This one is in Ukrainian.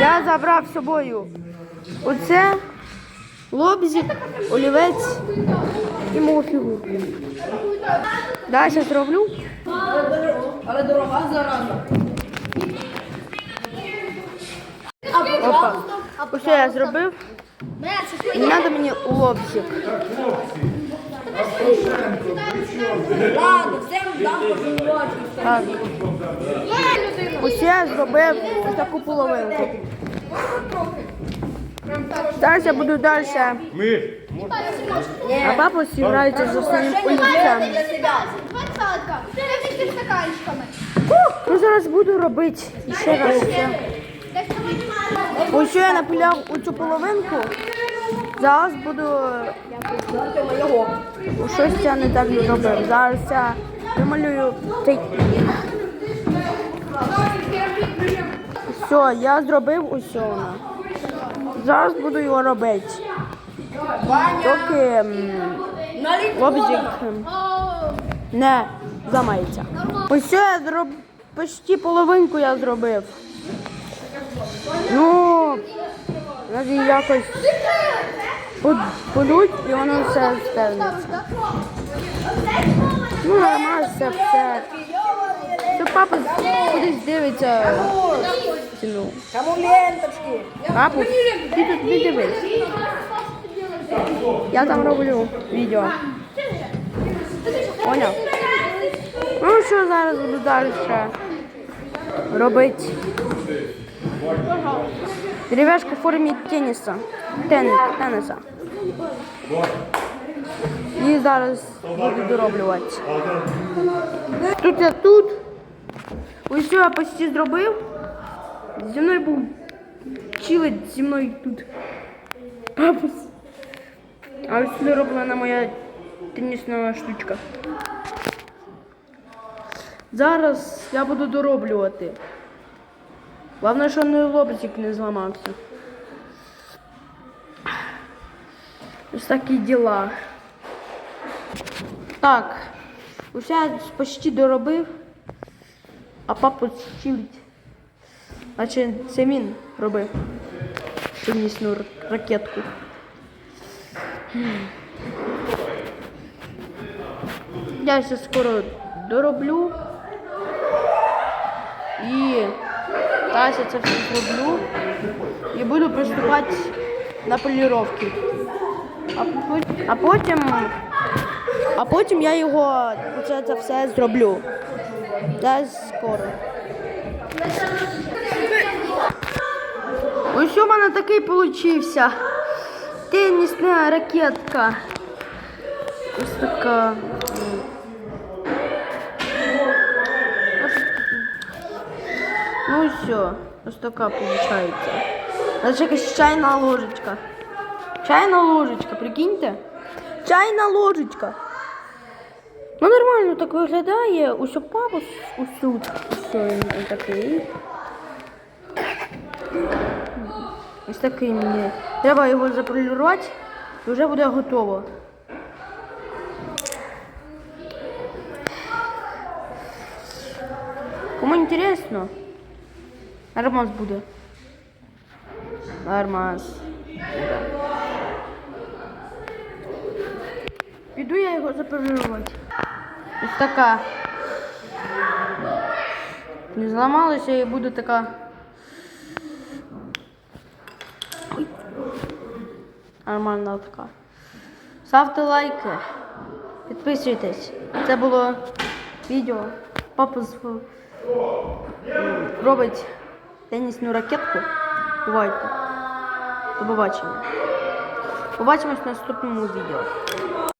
Я забрав з собою оце, лобзик, олівець і мою фігурку. Далі зроблю. Але дорога зараза. Опа. Ось я зробив. І не треба мені лобзик. Ладно, всем дам. Так. Ось я зробив ось таку половинку. Зараз я буду далі. Ми. А папа зіграється за своїм стаканчиками. Ну зараз буду робити ще раз. Ось що я напиляв у цю половинку. Зараз буду щось я не так робив. Зараз я вималюю цей. Все, я зробив усе. Зараз буду його робити. Поки лобзик не замається. Ось я зроб... почти половинку я зробив. Ну, треба якось по- полють і воно все стелиться. Ну, нормально все, все. Що папа кудись дивиться. Ну, Кому ленточки? папу, ти тут не дивись. Я там роблю відео. Поняв? Ну що зараз буду далі робити? Дерев'яшку в формі теніса. Тени, тениса. І зараз буду дороблювати. Тут я тут. Ось що я почти зробив. Зі мною був чилить зі мною тут. Папус. А ось сюди роблена моя тенісна штучка. Зараз я буду дороблювати. Головне, що не лобзик не зламався. Ось такі діла. Так, я почти доробив, а папа чилить. Значить, це він робив тенісну ракетку. Я ще скоро дороблю. І зараз я це все зроблю. І буду приступати на поліровки. А, а потім. А потім я його це, це все зроблю. Десь скоро. Ось у мене такий получився. Тенісна ракетка. Ось така. Ну все. Ось така виходить. Це якась чайна ложечка. Чайна ложечка, прикиньте. Чайна ложечка. Ну нормально так виглядає. Ось папа тут. Ось він такий. Ось такий мені. Треба його заполірувати і вже буде готово. Кому інтересно? Нормас буде. Нормас. Піду я його заполірувати. Ось така. Не зламалася і буде така. Нормальна така. Ставте лайки. Підписуйтесь. Це було відео. Папа робить тенісну ракетку. Бувайте. До побачення. Побачимось в наступному відео.